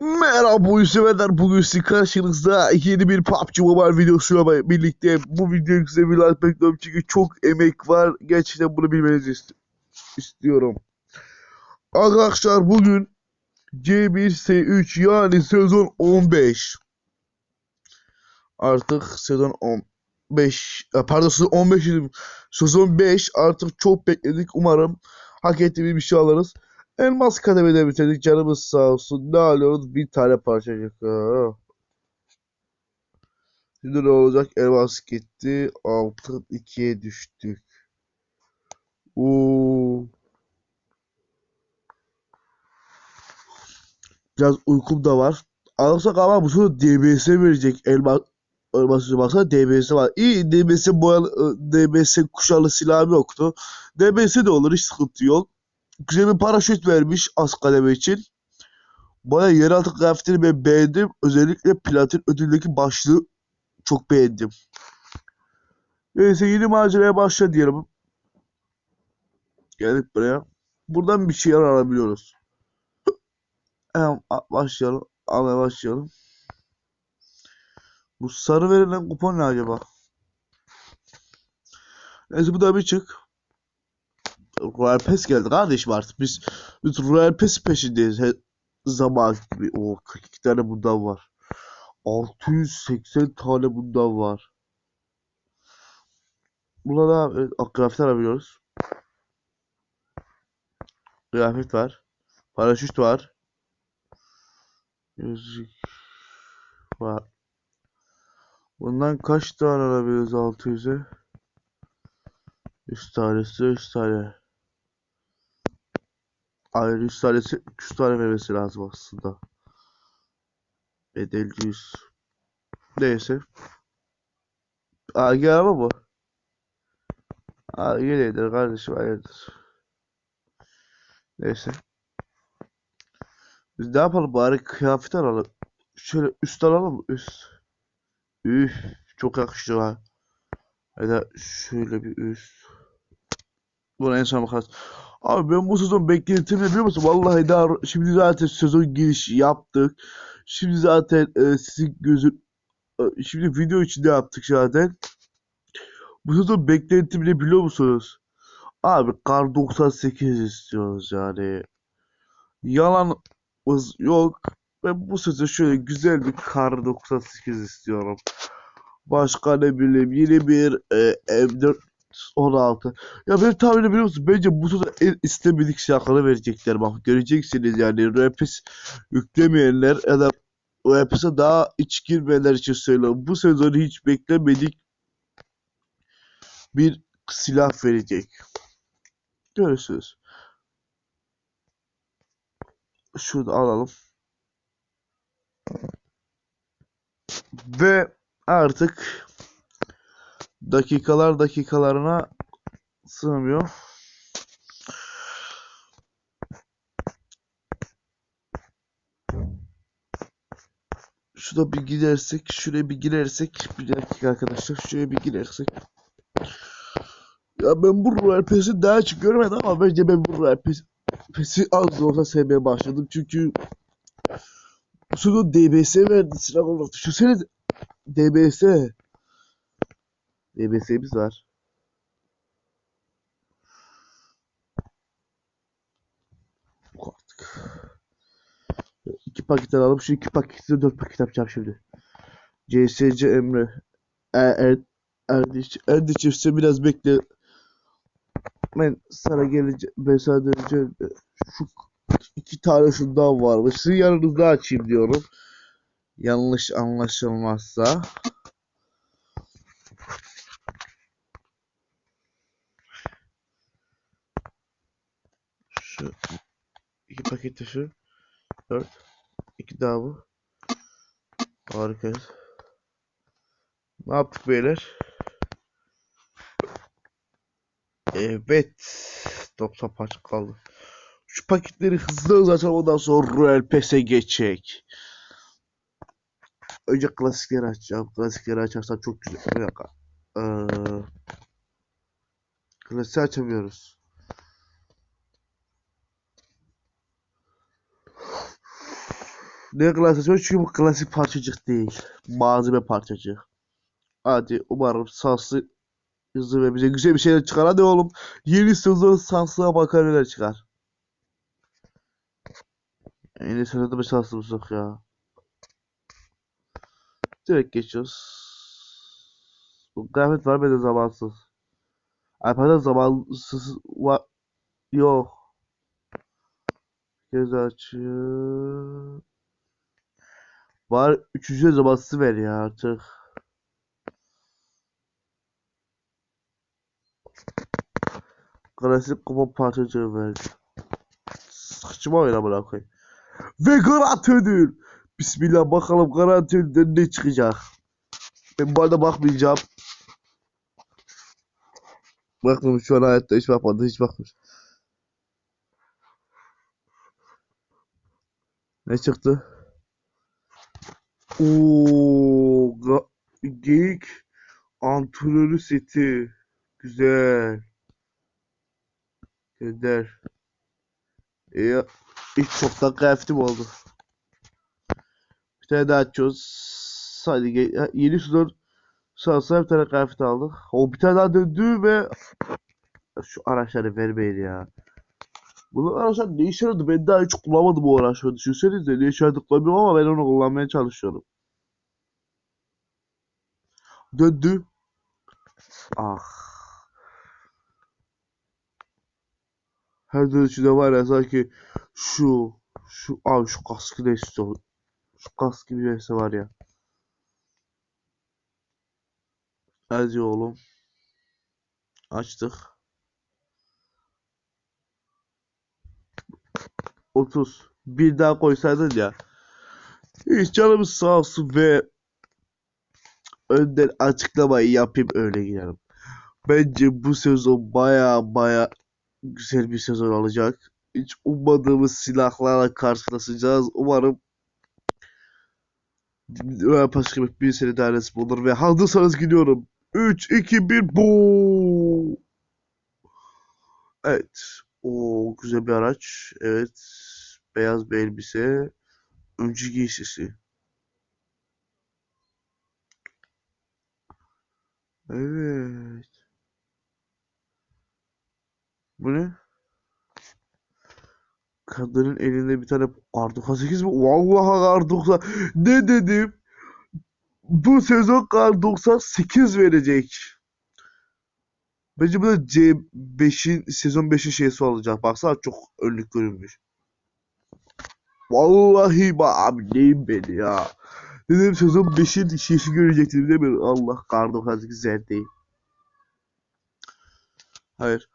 Merhaba oyun severler. Bugün sizin karşınızda yeni bir PUBG Mobile videosuyla birlikte bu videoyu size bir like bekliyorum çünkü çok emek var. Gerçekten bunu bilmenizi ist- istiyorum. Arkadaşlar bugün C1S3 yani sezon 15. Artık sezon 15 e, pardon sezon 15 dedim. Sezon 5 artık çok bekledik. Umarım hak ettiğimiz bir şey alırız. Elmas kademede bitirdik. Canımız sağ olsun. Ne alıyoruz? Bir tane parça çıktı. Şimdi ne olacak? Elmas gitti. Altın 2'ye düştük. Oo. Biraz uykum da var. Alırsak ama bu sefer DBS verecek. Elmas Elmas baksana DBS var. İyi DBS boyalı DBS kuşalı silahım yoktu. DBS de olur hiç sıkıntı yok. Güzel bir paraşüt vermiş az kademe için. Baya yeraltı kıyafetini ben beğendim. Özellikle platin ödüldeki başlığı çok beğendim. Neyse yeni maceraya başla diyelim. Geldik buraya. Buradan bir şeyler alabiliyoruz. Hemen başlayalım. Almaya başlayalım. Bu sarı verilen kupon ne acaba? Neyse bu da bir çık. Royal Pass geldi kardeşim artık. Biz, biz Royal Pass peşindeyiz. Her zaman gibi. O 42 tane bundan var. 680 tane bundan var. Burada da evet, kıyafet alabiliyoruz. Kıyafet var. Paraşüt var. Yüzük var. Bundan kaç tane alabiliriz 600'e? 100 tanesi 100 tane. Hayır 100 tanesi 300 tane vermesi lazım aslında. Bedelci 100. Neyse. Gel ama bu. Aa yenidir kardeşim hayırdır. Neyse. Biz ne yapalım bari kıyafet alalım. Şöyle üst alalım mı? Üst. Üf çok yakıştı ha. Ya da şöyle bir üst. Buna en son bakarız. Abi ben bu sezon beklentim ne biliyor musun? Vallahi daha şimdi zaten sezon girişi yaptık. Şimdi zaten e, sizin gözün e, şimdi video içinde yaptık zaten. Bu sezon beklentim ne biliyor musunuz? Abi kar 98 istiyoruz yani. Yalanımız yok. Ben bu sezon şöyle güzel bir kar 98 istiyorum. Başka ne bileyim yeni bir e, M4 16. Ya benim tahminim biliyor musun? Bence bu sezon en istemedik silahları verecekler. Bak göreceksiniz yani. Rapis yüklemeyenler ya da Rapis'e daha iç girmeyenler için söylüyorum. Bu sezon hiç beklemedik bir silah verecek. Görürsünüz. Şunu alalım. Ve artık dakikalar dakikalarına sığmıyor. Şurada bir gidersek, şuraya bir girersek, bir dakika arkadaşlar, şuraya bir girersek. Ya ben bu Pass'i daha hiç görmedim ama bence ben bu Pass- Pass'i az da olsa sevmeye başladım. Çünkü bu sezon DBS verdi silah olarak. Düşünsene DBS. DBS'miz var. Bu artık. İki paket alalım. Şu iki paketi dört paket yapacağım şimdi. CSC Emre. Er, er, Erdiç. Erdiç işte biraz bekle. Ben sana geleceğim. Ben sana döneceğim. Şu iki tane şundan varmış. Sizin yanınızda açayım diyorum. Yanlış anlaşılmazsa. Şu iki paketi şu. Dört. İki daha bu. Harikayız. Ne yaptık beyler? Evet. 90 parça kaldı. Şu paketleri hızlı hızlı açalım ondan sonra Royal Pass'e geçecek. Önce klasikleri açacağım. Klasikleri açarsam çok güzel. Bir dakika. Ee, klasiği açamıyoruz. Ne klasik? Çünkü bu klasik parçacık değil. Malzeme parçacık. Hadi umarım Sanslı hızlı ve bize güzel bir şeyler çıkar. Hadi oğlum. Yeni sezon Sanslı'ya bakar neler çıkar. Yeni sezonda bir şansımız yok ya. Direkt geçiyoruz. Bu kıyafet var bende zamansız. Ay pardon zamansız var. Yok. Göz açıyor. Var üçüncü zamansız ver ya artık. Klasik kupa parçacığı verdi. Saçma oyun amına koyayım. Ve garanti. Bismillah bakalım garanti ödülden ne çıkacak. Ben bu bakmayacağım. Bakmamış şu an hayatta hiç bakmadı hiç bakmış. Ne çıktı? Oo, geyik antrenörü seti. Güzel. Gönder. İyi. İlk çoktan kıyafetim oldu. Bir tane daha açıyoruz. Ha, yeni sezon şansına bir tane kıyafet aldık. O bir tane daha döndü ve şu araçları vermeyin ya. Bu araçlar ne işe yaradı? Ben daha hiç kullanmadım bu araçları. Düşünsenize ne işe yaradıklarını ama ben onu kullanmaya çalışıyorum. Döndü. Ah. Her dönüşünde var ya sanki şu şu abi şu kaskı da istiyorum. Şu kask gibi bir şey var ya. Hadi oğlum. Açtık. 30. Bir daha koysaydın ya. Hiç canımız sağ olsun ve önden açıklamayı yapayım öyle gidelim. Bence bu sezon baya baya güzel bir sezon olacak. Hiç ummadığımız silahlarla karşılaşacağız. Umarım gibi bir sene daha nasip olur ve hazırsanız gidiyorum. 3, 2, 1, bu. Evet. O güzel bir araç. Evet. Beyaz bir elbise. Öncü giysisi. Evet. Bu ne? Kadının elinde bir tane Arduka 8 mi? Vallahi Arduka. Ne dedim? Bu sezon kar 98 verecek. Bence bu da C5'in sezon 5'in şeysi olacak. Baksana çok önlük görünmüş. Vallahi bak abi neyim ben ya. Dedim sezon 5'in şeysi görecektim değil mi? Allah kar 98 güzel değil. Hayır.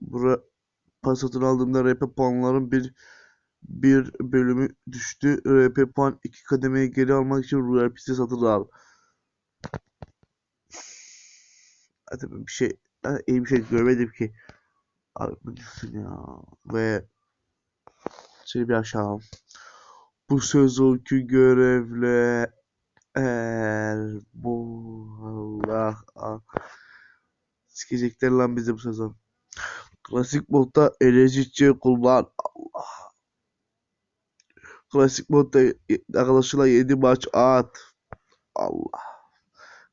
Bura pas satın aldığımda RP puanların bir bir bölümü düştü. RP puan iki kademeye geri almak için Piste satın al. Hadi bir şey iyi bir şey görmedim ki. Abi bu ya. Ve seni bir aşağı. Bu sezonki görevle eğer bu Allah ah. Sikecekler lan bizi bu sezon. Klasik modda enerjici kullan. Allah. Klasik modda arkadaşlarla 7 maç at. Allah.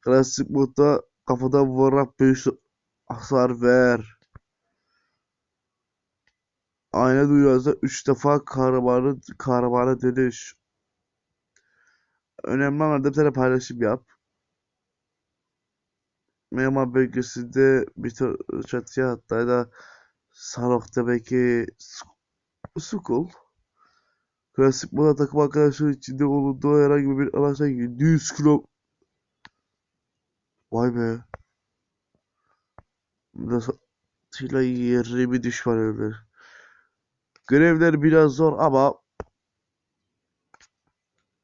Klasik modda kafadan vurarak 5 hasar ver. Ayna dünyasında 3 defa kahramanı kahramana dönüş. Önemli anlarda bir tane paylaşım yap. Myanmar bölgesinde bir çatıya hatta da Sanok'taki Sukul. Klasik moda takım arkadaşları içinde bulunduğu herhangi bir araçtan 100 kilo Vay be. Nasıl yerli bir düşman öldür. Görevler biraz zor ama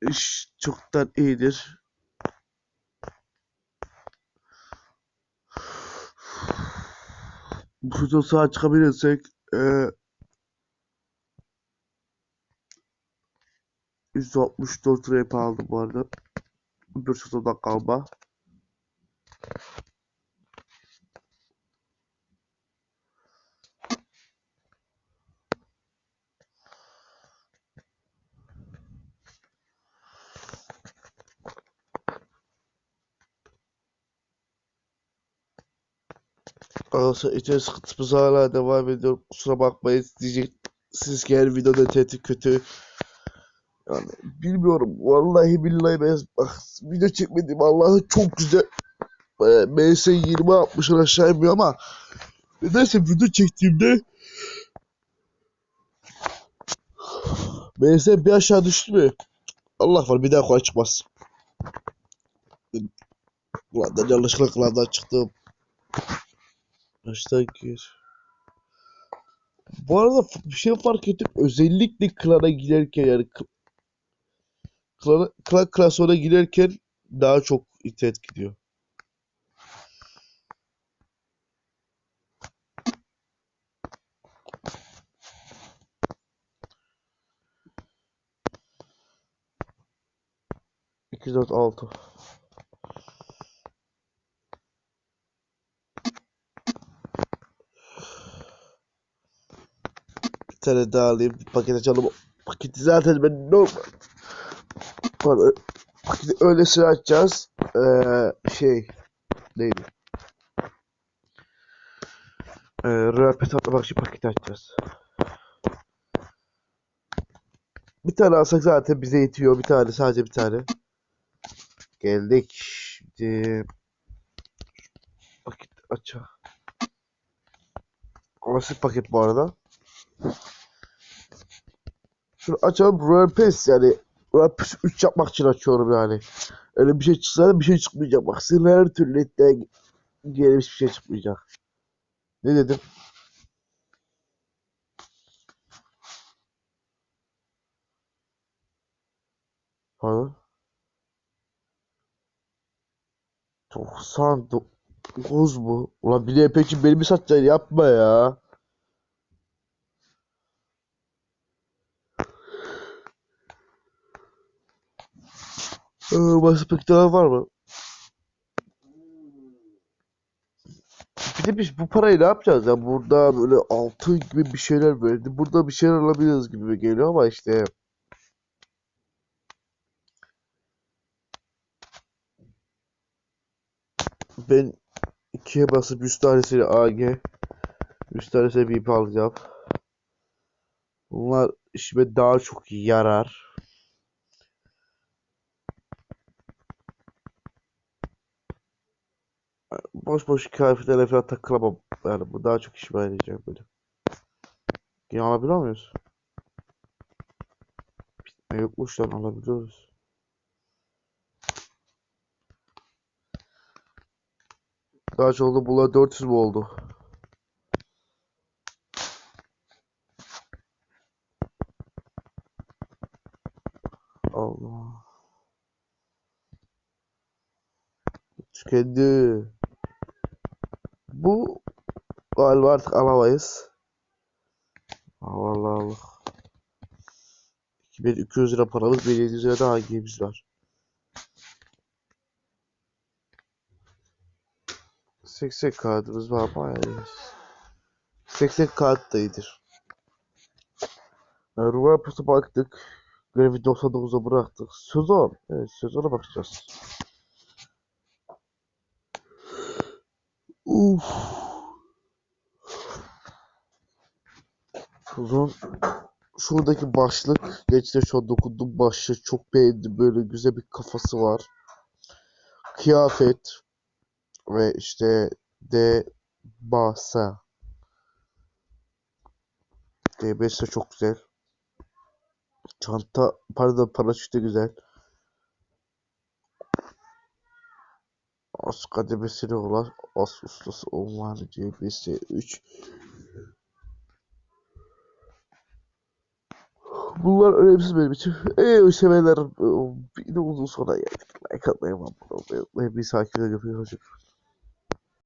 iş çoktan iyidir. Sezon sağa çıkabilirsek eee 164 rap aldım bu arada. Bir sezondan kalma. Arkadaşlar internet sıkıntımız hala devam ediyor. Kusura bakmayın diyecek. Siz ki her videoda interneti kötü. Yani bilmiyorum. Vallahi billahi ben bak, video çekmedim. Allah'ı çok güzel. MS 20 60 aşağı ama nedense video çektiğimde MS bir aşağı düştü mü? Allah var bir daha kolay çıkmaz. Ulan yanlışlıkla klandan çıktım. Baştan gir. Bu arada bir şey fark ettim. Özellikle klana girerken yani kl- klana, klan klasörüne girerken daha çok internet gidiyor. İki dört altı. Tane daha alayım. Bir paket açalım. Paketi zaten ben normal. Pardon. Paketi öylesine açacağız. Ee, şey. Neydi? Ee, Pet atlamak için paketi açacağız. Bir tane alsak zaten bize yetiyor. Bir tane sadece bir tane. Geldik. Şimdi paket açalım. Klasik paket bu arada. Şunu açalım Pass yani Pass 3 yapmak için açıyorum yani. Öyle bir şey çıksa da bir şey çıkmayacak. Bak her türlü etten gelmiş bir şey çıkmayacak. Ne dedim? Pardon. 99 mu? Ulan bir de peki benim satacaksın yapma ya. Ee, başka daha var mı? Bir de biz bu parayı ne yapacağız ya? Burada böyle altın gibi bir şeyler verdi. Burada bir şeyler alabiliriz gibi geliyor ama işte ben ikiye basıp 100 tanesiyle AG 100 tanesiyle VIP alacağım. Bunlar işime daha çok yarar. Boş boş kıyafetlere falan takılamam. Yani bu daha çok işime yarayacak böyle. Yine alabiliyor muyuz? E, yokmuş lan alabiliyoruz. Çok oldu. Bunlar 400 mü oldu? Allah. Tükendi. Bu galiba artık alamayız. Allah Allah. 2200 lira paramız, 1700 lira da hangimiz var? 80 kartımız var bayağı. 80 kart da iyidir. Yani Rural Plus'a baktık. Görevi 99'a bıraktık. Sezon. Evet sezona bakacağız. Uf. Sezon. Şuradaki başlık. Geçti şu an dokundum başlığı. Çok beğendim. Böyle güzel bir kafası var. Kıyafet. Ve işte de basa. DBS de çok güzel. Çanta, pardon paraşüt de güzel. As kademesine olan as ustası olmanı CBS 3. Bunlar önemsiz benim için. Eee severler. Bir de uzun sonra geldik. Like atmayı, abone olmayı. Bir sakin yapıyor. Hoşçakalın.